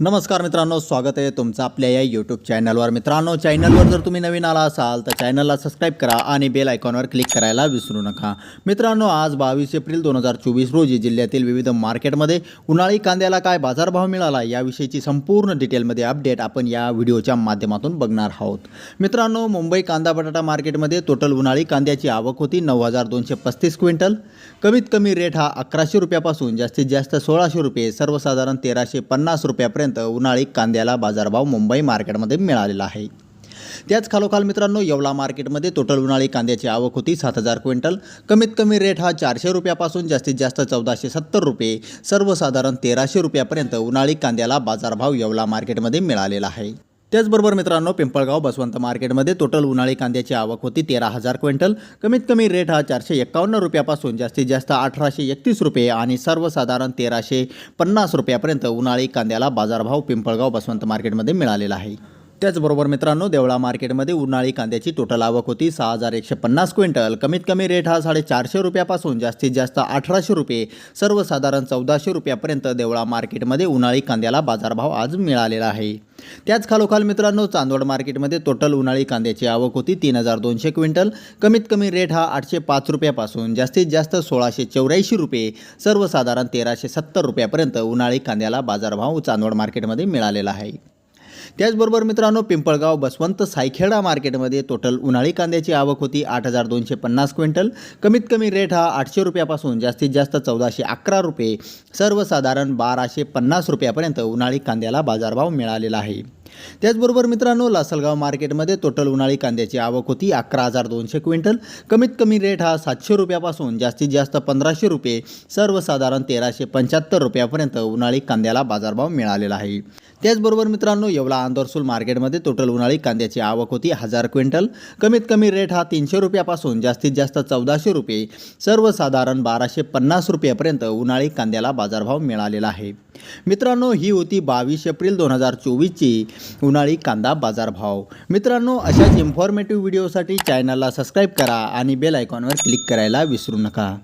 नमस्कार मित्रांनो स्वागत आहे तुमचं आपल्या या यूट्यूब चॅनलवर मित्रांनो चॅनलवर जर तुम्ही नवीन आला असाल तर चॅनलला सबस्क्राईब करा आणि बेल आयकॉनवर क्लिक करायला विसरू नका. मित्रांनो आज बावीस एप्रिल दोन हजार चोवीस रोजी जिल्ह्यातील विविध मार्केटमध्ये उन्हाळी कांद्याला काय बाजारभाव मिळाला याविषयीची संपूर्ण डिटेलमध्ये अपडेट आपण या व्हिडिओच्या माध्यमातून बघणार आहोत. मित्रांनो मुंबई कांदा बटाटा मार्केटमध्ये टोटल उन्हाळी कांद्याची आवक होती नऊ हजार दोनशे पस्तीस क्विंटल. कमीत कमी रेट हा अकराशे रुपयापासून जास्तीत जास्त सोळाशे रुपये सर्वसाधारण तेराशे पन्नास रुपयापर्यंत उन्हाळी कांद्याला बाजारभाव मुंबई मार्केटमध्ये मिळालेला आहे. त्याच खालोखाल मित्रांनो येवला मार्केटमध्ये टोटल उन्हाळी कांद्याची आवक होती सात हजार क्विंटल. कमीत कमी रेट हा चारशे रुपयापासून जास्तीत जास्त चौदाशे सत्तर रुपये. सर्वसाधारण तेराशे रुपयापर्यंत उन्हाळी कांद्याला बाजारभाव येवला मार्केटमध्ये मिळालेला आहे. त्याचबरोबर मित्रांनो पिंपळगाव बसवंत मार्केटमध्ये टोटल उन्हाळी कांद्याची आवक होती तेरा हजार क्विंटल. कमीत कमी रेट हा चारशे एक्कावन्न रुपयापासून जास्तीत जास्त अठराशे एकतीस रुपये आणि सर्वसाधारण तेराशे पन्नास रुपयापर्यंत उन्हाळी कांद्याला बाजारभाव पिंपळगाव बसवंत मार्केटमध्ये मिळालेला आहे. त्याचबरोबर मित्रांनो देवळा मार्केटमध्ये उन्हाळी कांद्याची टोटल आवक होती. सहा हजार एकशे पन्नास क्विंटल. कमीत कमी रेट हा साडेचारशे रुपयापासून जास्तीत जास्त अठराशे रुपये. सर्वसाधारण चौदाशे रुपयापर्यंत देवळा मार्केटमध्ये उन्हाळी कांद्याला बाजारभाव आज मिळालेला आहे. त्याच खालोखाल मित्रांनो चांदवड मार्केटमध्ये टोटल उन्हाळी कांद्याची आवक होती तीन हजार दोनशे क्विंटल. कमीत कमी रेट हा आठशे पाच रुपयापासून जास्तीत जास्त सोळाशे चौऱ्याऐंशी रुपये. सर्वसाधारण तेराशे सत्तर रुपयापर्यंत उन्हाळी कांद्याला बाजारभाव चांदवड मार्केटमध्ये मिळालेला आहे. त्याचबरोबर मित्रांनो पिंपळगाव बसवंत सायखेडा मार्केटमध्ये टोटल उन्हाळी कांद्याची आवक होती आठ हजार दोनशे पन्नास क्विंटल. कमीत कमी रेट हा आठशे रुपयापासून जास्तीत जास्त चौदाशे अकरा रुपये. सर्वसाधारण बाराशे पन्नास रुपयापर्यंत उन्हाळी कांद्याला बाजारभाव मिळालेला आहे. त्याचबरोबर मित्रांनो लासलगाव मार्केटमध्ये टोटल उन्हाळी कांद्याची आवक होती अकरा हजार दोनशे क्विंटल. कमीत कमी रेट हा सातशे रुपयापासून जास्तीत जास्त पंधराशे रुपये. सर्वसाधारण तेराशे पंच्याहत्तर रुपयापर्यंत उन्हाळी कांद्याला बाजारभाव मिळालेला आहे. त्याचबरोबर मित्रांनो येवला आंदोरसूल मार्केटमध्ये टोटल उन्हाळी कांद्याची आवक होती हजार क्विंटल. कमीत कमी रेट हा तीनशे रुपयापासून जास्तीत जास्त चौदाशे रुपये. सर्वसाधारण बाराशे पन्नास रुपयापर्यंत उन्हाळी कांद्याला बाजारभाव मिळालेला आहे. मित्रांनो ही होती बावीस एप्रिल दोन हजार चोवीसची उन्हाळी कांदा बाजारभाव. मित्रांनो अशाच इन्फॉर्मेटिव्ह व्हिडिओसाठी चॅनलला सबस्क्राईब करा आणि बेल आयकॉनवर क्लिक करायला विसरू नका.